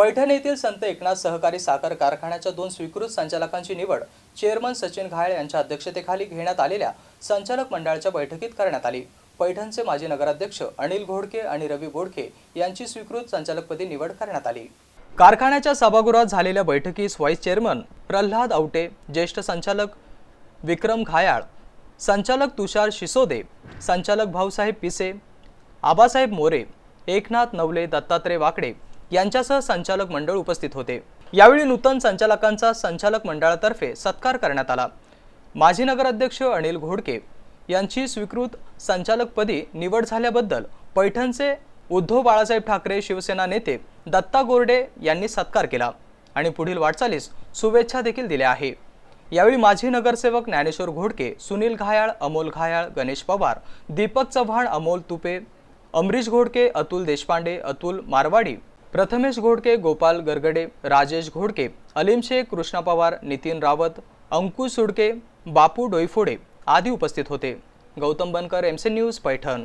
पैठण येथील संत एकनाथ सहकारी साखर कारखान्याच्या दोन स्वीकृत संचालकांची निवड चेअरमन सचिन घाळ यांच्या अध्यक्षतेखाली घेण्यात आलेल्या संचालक मंडळाच्या बैठकीत करण्यात आली. पैठणचे माजी नगराध्यक्ष अनिल घोडके आणि रवी बोडके यांची स्वीकृत संचालकपदी निवड करण्यात आली. कारखान्याच्या सभागृहात झालेल्या बैठकीस व्हाईस चेअरमन प्रल्हाद आवटे ज्येष्ठ संचालक विक्रम घायाळ संचालक तुषार शिसोदे संचालक भाऊसाहेब पिसे आबासाहेब मोरे एकनाथ नवले दत्तात्रय वाकडे यांच्यासह संचालक मंडळ उपस्थित होते. यावेळी नूतन संचालकांचा संचालक मंडळातर्फे सत्कार करण्यात आला. माजी नगराध्यक्ष अनिल घोडके यांची स्वीकृत संचालकपदी निवड झाल्याबद्दल पैठणचे उद्धव बाळासाहेब ठाकरे शिवसेना नेते दत्ता गोरडे यांनी सत्कार केला आणि पुढील वाटचालीस शुभेच्छा देखील दिल्या आहे. यावेळी माजी नगरसेवक ज्ञानेश्वर घोडके सुनील घायाळ अमोल घायाळ गणेश पवार दीपक चव्हाण अमोल तुपे अमरीश घोडके अतुल देशपांडे अतुल मारवाडी प्रथमेश घोडके गोपाल गरगडे राजेश घोडके अलीम शेख कृष्णा पवार नितीन रावत अंकुश सुडके बापू डोईफोडे आदी उपस्थित होते. Gautam Bankar MC news Paithan.